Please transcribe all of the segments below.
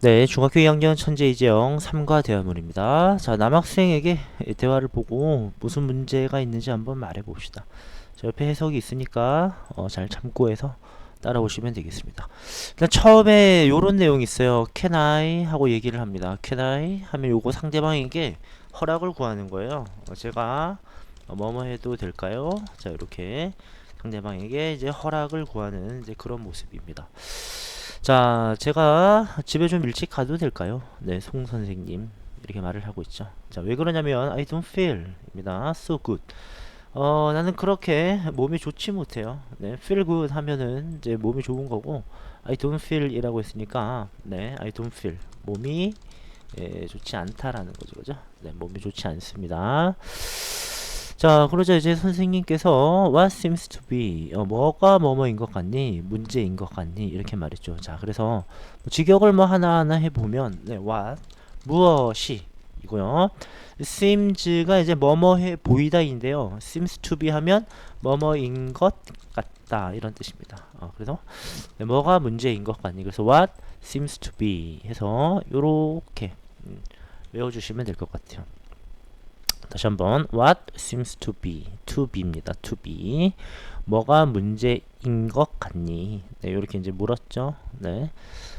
네, 중학교 2학년 천재 이재영 3과 대화문입니다. 자, 남학생에게 대화를 보고 무슨 문제가 있는지 한번 말해 봅시다. 자, 옆에 해석이 있으니까 어, 잘 참고해서 따라오시면 되겠습니다. 일단 처음에 요런 내용이 있어요. Can I? 하고 얘기를 합니다. Can I? 하면 요거 상대방에게 허락을 구하는 거예요. 어, 제가 어, 뭐뭐 해도 될까요? 자, 이렇게 상대방에게 이제 허락을 구하는 이제 그런 모습입니다. 자, 제가 집에 좀 일찍 가도 될까요? 네, 송 선생님. 이렇게 말을 하고 있죠. 자, 왜 그러냐면 I don't feel 입니다. so good. 어, 나는 그렇게 몸이 좋지 못해요. 네, feel good 하면은 이제 몸이 좋은 거고 I don't feel 이라고 했으니까 네, I don't feel. 몸이 예, 좋지 않다라는 거죠. 그죠? 네, 몸이 좋지 않습니다. 자, 그러자 이제 선생님께서 what seems to be 어, 뭐가 뭐뭐인 것 같니? 문제인 것 같니? 이렇게 말했죠. 자, 그래서 뭐 직역을 뭐 하나하나 해보면 네, what 무엇이 이고요. seems가 이제 뭐뭐해 보이다인데요. seems to be 하면 뭐뭐인 것 같다 이런 뜻입니다. 어, 그래서 네, 뭐가 문제인 것 같니? 그래서 what seems to be 해서 요렇게 음, 외워주시면 될 것 같아요. 다시 한번 what seems to be to be입니다. to be 뭐가 문제인 것 같니? 네, 이렇게 이제 물었죠. 네.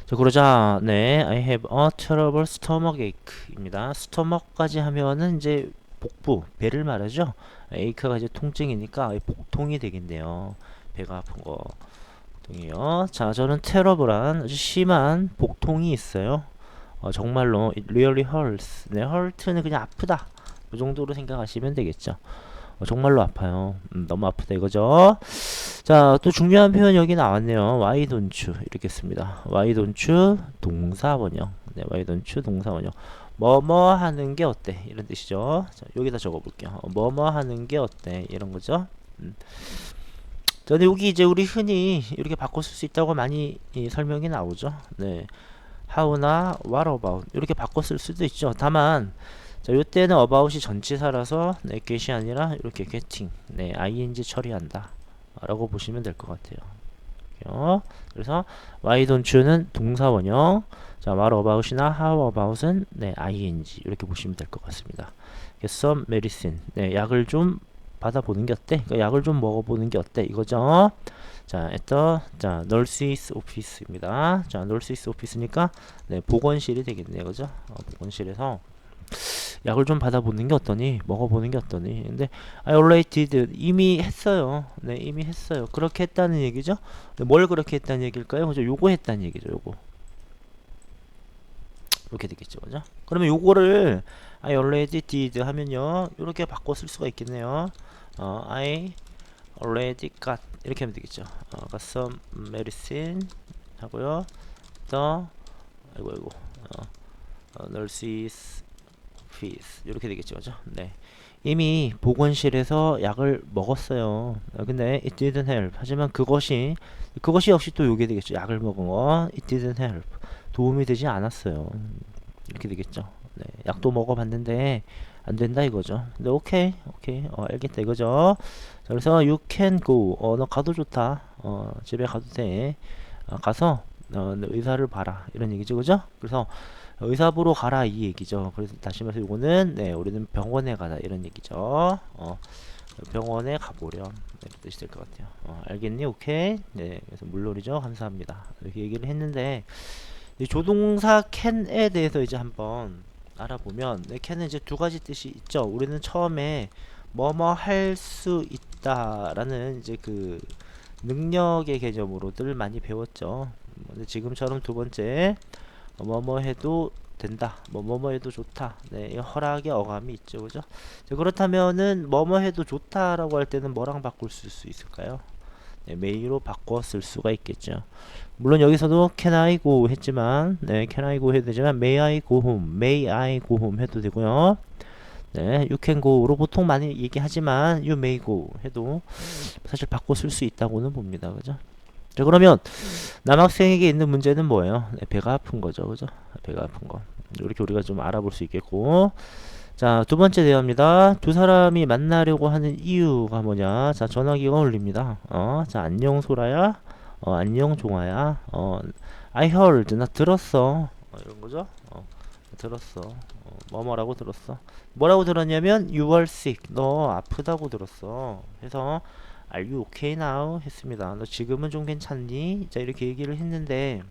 자, 그러자 네, I have a terrible stomach ache입니다. stomach까지 하면은 이제 복부, 배를 말하죠. ache가 이제 통증이니까 복통이 되겠네요. 배가 아픈 거. 복통이요. 자, 저는 terrible한 아주 심한 복통이 있어요. 어, 정말로 it really hurts. 네, hurt는 그냥 아프다. 이 정도로 생각하시면 되겠죠. 어, 정말로 아파요. 음, 너무 아프다 이거죠. 자, 또 중요한 표현 여기 나왔네요. Why don't you? 이렇게 씁니다. Why don't you? 동사 원형. 네, Why don't you? 동사 원형. 뭐뭐 하는 게 어때? 이런 뜻이죠. 자, 여기다 적어 볼게요. 어, 뭐뭐 하는 게 어때? 이런 거죠. 음. 자, 근데 여기 이제 우리 흔히 이렇게 바꿔 쓸 수 있다고 많이 이, 설명이 나오죠. 네. how나 what about 이렇게 바꿔 쓸 수도 있죠. 다만 자, 요때는 about이 전치사라서 네, get이 아니라 이렇게 getting, 네, ing 처리한다 라고 보시면 될 것 같아요. 요. 그래서 why don't you는 동사 원형, 자, what about이나 how about은 네, ing 이렇게 보시면 될 것 같습니다. some medicine, 네, 약을 좀 받아보는 게 어때? 그러니까 약을 좀 먹어보는 게 어때? 이거죠. 자, the, 자, nurse's office입니다. 자, nurse's office니까 네, 보건실이 되겠네요, 그죠? 어, 보건실에서 약을 좀 받아보는 게 어떠니? 먹어보는 게 어떠니? 근데 I already did 이미 했어요. 네, 이미 했어요. 그렇게 했다는 얘기죠. 네, 뭘 그렇게 했다는 얘기일까요? 그죠? 요거 했다는 얘기죠. 요거. 이렇게 되겠죠. 그죠? 그러면 요거를 I already did 하면요. 이렇게 바꿔 쓸 수가 있겠네요. 어, I already got 이렇게 하면 되겠죠. 어, got some medicine 하고요. the 아이고 아이고 어, 어, nurses fees 이렇게 되겠죠? 네. 이미 보건실에서 약을 먹었어요. 아, 근데 it didn't help. 하지만 그것이 그것이 역시 또 요게 되겠죠. 약을 먹은 거 it didn't help. 도움이 되지 않았어요. 이렇게 되겠죠. 네. 약도 먹어봤는데 안 된다 이거죠. 근데 오케이, 오케이, 어, 알겠다 이거죠. 자, 그래서 you can go. 어, 너 가도 좋다. 어, 집에 가도 돼. 어, 가서 어, 의사를 봐라 이런 얘기죠, 그죠? 그래서 의사 보러 가라 이 얘기죠. 그래서 다시 말해서 이거는 네 우리는 병원에 가다 이런 얘기죠. 어, 병원에 가보렴 네, 이런 뜻이 될 것 같아요. 어, 알겠니? 오케이. 네 그래서 물론이죠. 감사합니다. 이렇게 얘기를 했는데 이 조동사 can에 대해서 이제 한번 알아보면 네, can은 이제 두 가지 뜻이 있죠. 우리는 처음에 뭐뭐 할 수 있다라는 이제 그 능력의 개념으로들 많이 배웠죠. 근데 지금처럼 두 번째 뭐뭐 해도 된다. 뭐 뭐뭐 해도 좋다. 네, 허락의 어감이 있죠. 그죠? 자, 그렇다면은 뭐뭐 해도 좋다라고 할 때는 뭐랑 바꿀 수 있을까요? 네, 메이로 바꿔 쓸 수가 있겠죠. 물론 여기서도 can I go 했지만 네, can I go 해도 되지만 may I go home, may I go home 해도 되고요. 네, you can go로 보통 많이 얘기하지만 you may go 해도 사실 바꿔 쓸 수 있다고는 봅니다. 그죠? 자 그러면 남학생에게 있는 문제는 뭐예요? 네, 배가 아픈 거죠, 그죠? 배가 아픈 거. 이렇게 우리가 좀 알아볼 수 있겠고. 자, 두 번째 대화입니다. 두 사람이 만나려고 하는 이유가 뭐냐? 자, 전화기가 울립니다. 어, 자, 안녕 소라야. 어, 안녕 종아야. 어, I heard. 나 들었어. 어, 이런 거죠. 어, 들었어. 어, 뭐뭐라고 들었어. 뭐라고 들었냐면 you were sick. 너 아프다고 들었어. 해서 are you okay now? 했습니다. 너 지금은 좀 괜찮니? 자 이렇게 얘기를 했는데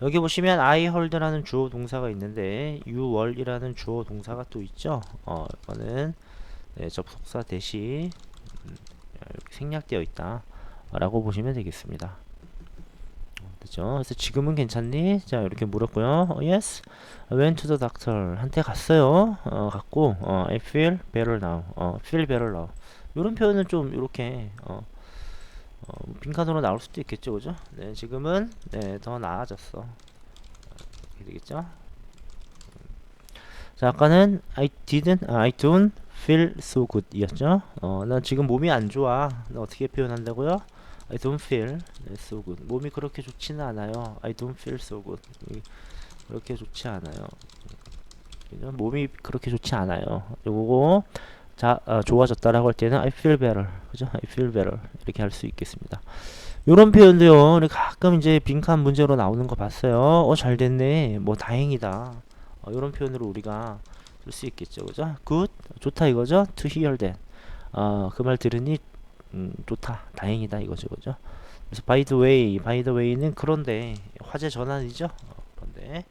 여기 보시면 I heard라는 주어 동사가 있는데 you were이라는 주어 동사가 또 있죠. 어, 이거는 네, 접속사 대시 음, 생략되어 있다. 라고 보시면 되겠습니다. 어, 됐죠? 그래서 지금은 괜찮니? 자 이렇게 물었고요. 어, yes, I went to the doctor. 한테 갔어요. 어, 갔고 어, I feel better now. 어, feel better now. 이런 표현은 좀 이렇게 어, 어, 빈칸으로 나올 수도 있겠죠, 그죠? 네, 지금은 네, 더 나아졌어. 이렇게 되겠죠? 자, 아까는 I didn't, 아, I don't feel so good이었죠? 어, 난 지금 몸이 안 좋아. 나 어떻게 표현한다고요? I don't feel 네, so good. 몸이 그렇게 좋지는 않아요. I don't feel so good. 이- 그렇게 좋지 않아요. 몸이 그렇게 좋지 않아요. 요거 자 어, 좋아졌다라고 할 때는 I feel better, 그죠? I feel better 이렇게 할 수 있겠습니다. 요런 표현도요. 가끔 이제 빈칸 문제로 나오는 거 봤어요. 어 잘 됐네. 뭐 다행이다. 어, 요런 표현으로 우리가 쓸 수 있겠죠, 그죠? Good, 좋다 이거죠? To hear that. 어, 그 말 들으니 음, 좋다, 다행이다 이거죠, 그죠? 그래서 by the way, by the way는 그런데 화제 전환이죠. 어, 그런데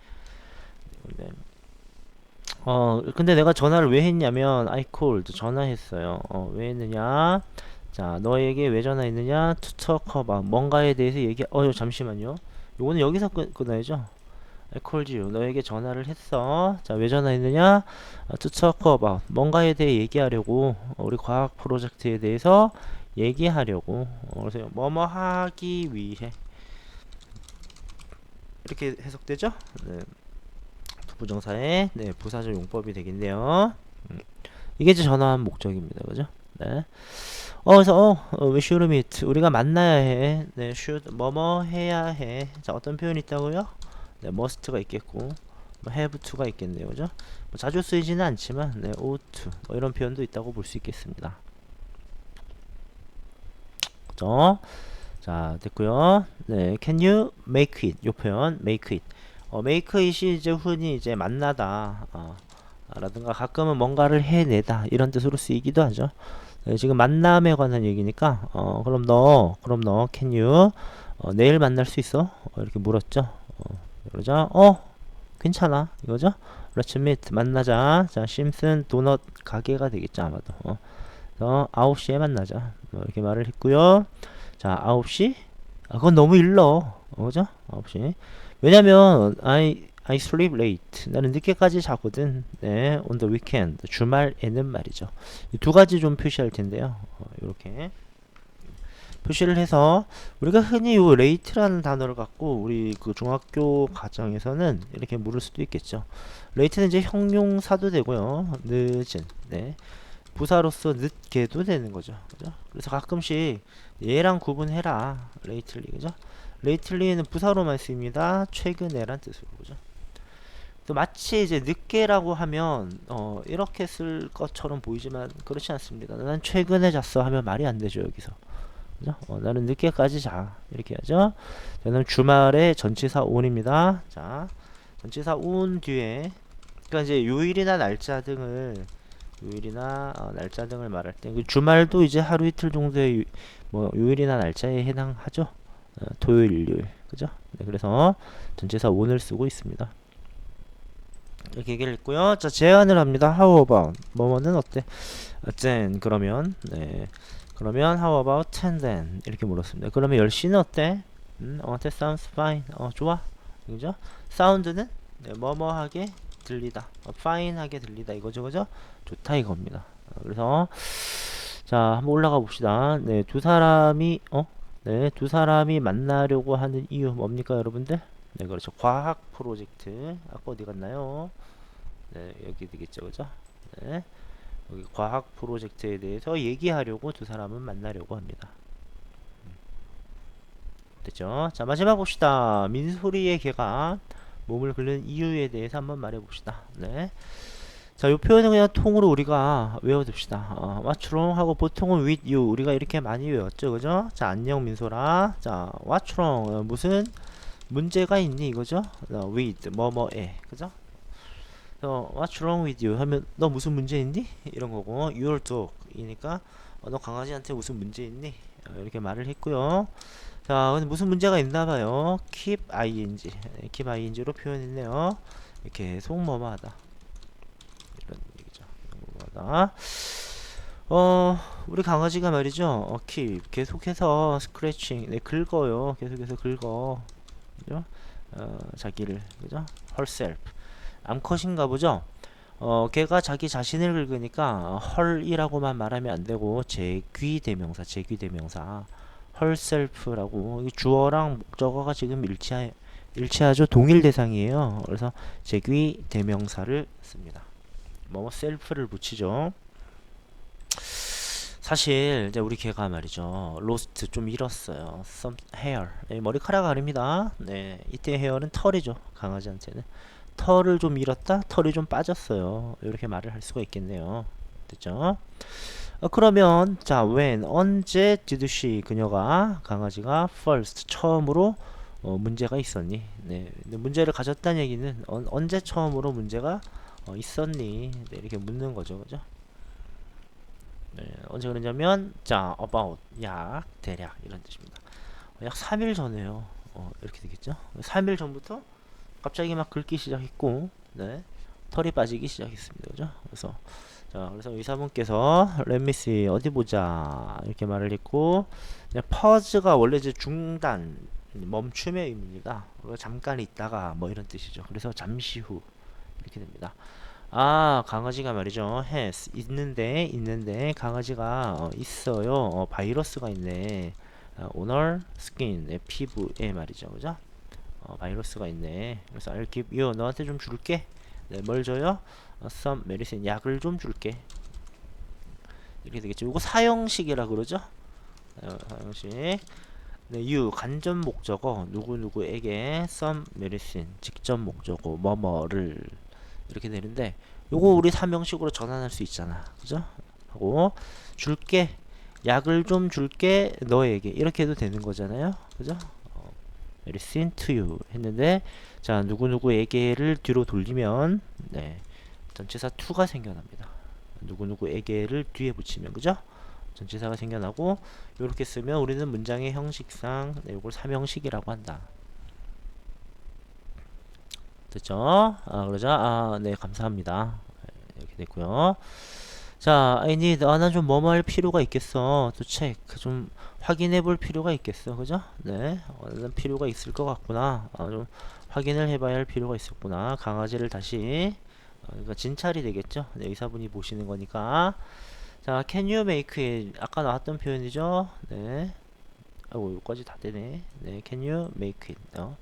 근데 어 근데 내가 전화를 왜 했냐면 I called 전화했어요. 어, 왜 했느냐? 자 너에게 왜 전화했느냐? To talk about 뭔가에 대해서 얘기. 어 잠시만요. 요거는 여기서 끊, 끊어야죠. I called you. 너에게 전화를 했어. 자 왜 전화했느냐? 어, to talk about 뭔가에 대해 얘기하려고 어, 우리 과학 프로젝트에 대해서 얘기하려고. 어, 그래서 뭐뭐 하기 위해 이렇게 해석되죠? 네. 부정사의 네, 부사절 용법이 되겠네요. 음. 이게 이제 전화한 목적입니다. 그죠? 네. 어, 그래서 어, 어, we should meet. 우리가 만나야 해. 네, should 뭐뭐 해야 해. 자, 어떤 표현이 있다고요? 네, must가 있겠고, 뭐 have to가 있겠네요. 그죠? 뭐 자주 쓰이지는 않지만, 네, ought to 뭐 이런 표현도 있다고 볼 수 있겠습니다. 그죠? 자, 됐고요. 네, can you make it? 요 표현, make it. 어, it이 이제 흔히 이제 만나다, 어, 라든가 가끔은 뭔가를 해내다 이런 뜻으로 쓰이기도 하죠. 네, 지금 만남에 관한 얘기니까, 어, 그럼 너, 그럼 너, can you, 어, 내일 만날 수 있어? 어, 이렇게 물었죠. 어, 그러자, 어, 괜찮아, 이거죠? Let's meet, 만나자. 자, 심슨 도넛 가게가 되겠죠, 아마도. 어, 그래서 9시에 만나자. 뭐 이렇게 말을 했고요. 자, 9시? 아, 그건 너무 일러. 어, 그죠? 9시. 왜냐면 I I sleep late. 나는 늦게까지 자거든. 네, on the weekend. 주말에는 말이죠. 이두 가지 좀 표시할 텐데요. 어, 이렇게 표시를 해서 우리가 흔히 요 late라는 단어를 갖고 우리 그 중학교 과정에서는 이렇게 물을 수도 있겠죠. late는 이제 형용사도 되고요. 늦은. 네. 부사로서 늦게도 되는 거죠. 그죠? 그래서 가끔씩 얘랑 구분해라. lately. 그죠? Lately는 부사로만 쓰입니다. 최근에란 뜻으로? 또 마치 이제 늦게라고 하면 어 이렇게 쓸 것처럼 보이지만 그렇지 않습니다. 난 최근에 잤어 하면 말이 안 되죠 여기서. 그죠? 어, 나는 늦게까지 자 이렇게 하죠. 저는 주말에 전치사 온입니다. 자, 전치사 온 뒤에 그러니까 이제 요일이나 날짜 등을 요일이나 어, 날짜 등을 말할 때그 주말도 이제 하루 이틀 정도의 요, 뭐 요일이나 날짜에 해당하죠. 어, 토요일, 일요일, 그죠? 네, 그래서 전체사 오늘 쓰고 있습니다. 이렇게 얘기를 했고요. 자, 제안을 합니다. How about 뭐뭐는 어때? 아, then 그러면 네. 그러면 how about 10 then 이렇게 물었습니다. 그러면 10시는 어때? 음, 어, that sounds fine. 어, 좋아. 그죠? 사운드는 네, 뭐뭐하게 들리다. 어, fine하게 들리다 이거죠, 그죠? 좋다 이겁니다. 어, 그래서 자, 한번 올라가 봅시다. 네, 두 사람이 어? 네, 두 사람이 만나려고 하는 이유 뭡니까, 여러분들? 네, 그렇죠. 과학 프로젝트. 아까 어디 갔나요? 네, 여기 되겠죠, 그죠? 네, 여기 과학 프로젝트에 대해서 얘기하려고 두 사람은 만나려고 합니다. 음. 됐죠? 자, 마지막 봅시다. 민소리의 개가 몸을 긁는 이유에 대해서 한번 말해 봅시다. 네. 자, 이 표현은 그냥 통으로 우리가 외워둡시다. 어, what's 하고 보통은 with you 우리가 이렇게 많이 외웠죠, 그죠? 자, 안녕 민소라. 자, what's 어, 무슨 문제가 있니 이거죠? 어, with 뭐뭐에 그죠? 어, What's wrong with you? 하면 너 무슨 문제 있니? 이런 거고 Your dog이니까 어, 너 강아지한테 무슨 문제 있니? 어, 이렇게 말을 했고요. 자, 근데 무슨 문제가 있나 봐요. keep ing, 네, keep ing로 표현했네요. 계속 뭐뭐하다. 뭐뭐하다. 어, 우리 강아지가 말이죠. 어, keep 계속해서 scratching, 네, 긁어요. 계속해서 긁어. 그죠? 어, 자기를, 그죠? herself. 암컷인가 보죠? 어, 걔가 자기 자신을 긁으니까 헐이라고만 말하면 안 되고 제귀 대명사, 제귀 대명사 herself라고 이 주어랑 목적어가 지금 일치하, 일치하죠. 동일 대상이에요. 그래서 제귀 대명사를 씁니다. 뭐 셀프를 붙이죠. 사실 이제 우리 개가 말이죠. 로스트 좀 잃었어요. some hair. 네, 머리카락 아닙니다. 네, 이때 헤어는 털이죠. 강아지한테는 털을 좀 잃었다. 털이 좀 빠졌어요. 이렇게 말을 할 수가 있겠네요. 됐죠? 어, 그러면 자 when 언제 did she 그녀가 강아지가 first 처음으로 어, 문제가 있었니? 네, 문제를 가졌다는 얘기는 언, 언제 처음으로 문제가 어, 있었니? 네, 이렇게 묻는 거죠, 그죠? 네, 언제 그러냐면 자 about 약 대략 이런 뜻입니다. 어, 약 3일 전에요. 어, 이렇게 되겠죠? 3일 전부터 갑자기 막 긁기 시작했고, 네, 털이 빠지기 시작했습니다, 그죠? 그래서 자, 그래서 의사분께서 렛미씨 어디 보자 이렇게 말을 했고 퍼즈가 원래 이제 중단 멈춤의 의미입니다. 잠깐 있다가 뭐 이런 뜻이죠. 그래서 잠시 후 이렇게 됩니다. 아 강아지가 말이죠. has 있는데 있는데 강아지가 어, 있어요. 어, 바이러스가 있네. 어, 오늘 스킨 네, 피부에 말이죠. 그죠? 어, 바이러스가 있네. 그래서 I'll give you 너한테 좀 줄게. 네, 뭘 줘요? 어, some medicine 약을 좀 줄게. 이렇게 되겠죠. 이거 사형식이라 그러죠. 어, 사형식. 네, you 간접 목적어 누구 누구에게 some medicine 직접 목적어 뭐뭐를 이렇게 되는데 요거 우리 삼형식으로 전환할 수 있잖아. 그죠? 하고 줄게 약을 좀 줄게 너에게 이렇게 해도 되는 거잖아요. 그죠? 어, medicine to you 했는데 자 누구누구에게를 뒤로 돌리면 네 전치사 to가 생겨납니다. 누구누구에게를 뒤에 붙이면 그죠? 전치사가 생겨나고 이렇게 쓰면 우리는 문장의 형식상 네, 이걸 삼형식이라고 한다. 됐죠? 아, 그러자 아, 네, 감사합니다. 이렇게 됐고요. 자, I need 아, 난좀 뭐뭐 할 필요가 있겠어. 또 체크 좀 확인해 볼 필요가 있겠어. 그죠? 네. 어, 난 필요가 있을 것 같구나. 아, 좀 확인을 해봐야 할 필요가 있었구나. 강아지를 다시 어, 그러니까 진찰이 되겠죠. 네, 의사분이 보시는 거니까. 자, can you make? 아까 나왔던 표현이죠. 네. 아이고, 여기까지 다 되네. 네, can you make it? 어.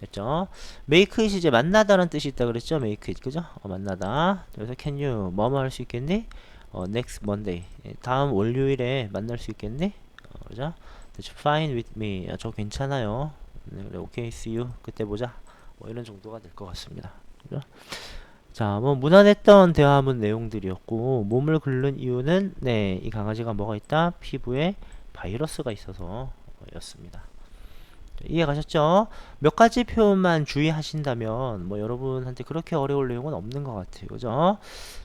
됐죠? make it 이제 만나다라는 뜻이 있다 그랬죠? make it. 그죠? 어, 만나다. 그래서 can you 뭐뭐 할 수 있겠니? 어, next Monday. 예, 다음 월요일에 만날 수 있겠니? 어, 그죠? that's fine with me. 아, 저 괜찮아요. 네, 그래, okay, see you. 그때 보자. 뭐 이런 정도가 될 것 같습니다. 그죠? 자, 뭐 무난했던 대화문 내용들이었고 몸을 긁는 이유는 네, 이 강아지가 뭐가 있다? 피부에 바이러스가 있어서 였습니다. 이해 가셨죠? 몇 가지 표현만 주의하신다면 뭐 여러분한테 그렇게 어려울 내용은 없는 것 같아요. 그죠?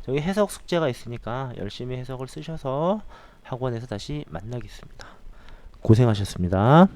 저기 해석 숙제가 있으니까 열심히 해석을 쓰셔서 학원에서 다시 만나겠습니다. 고생하셨습니다.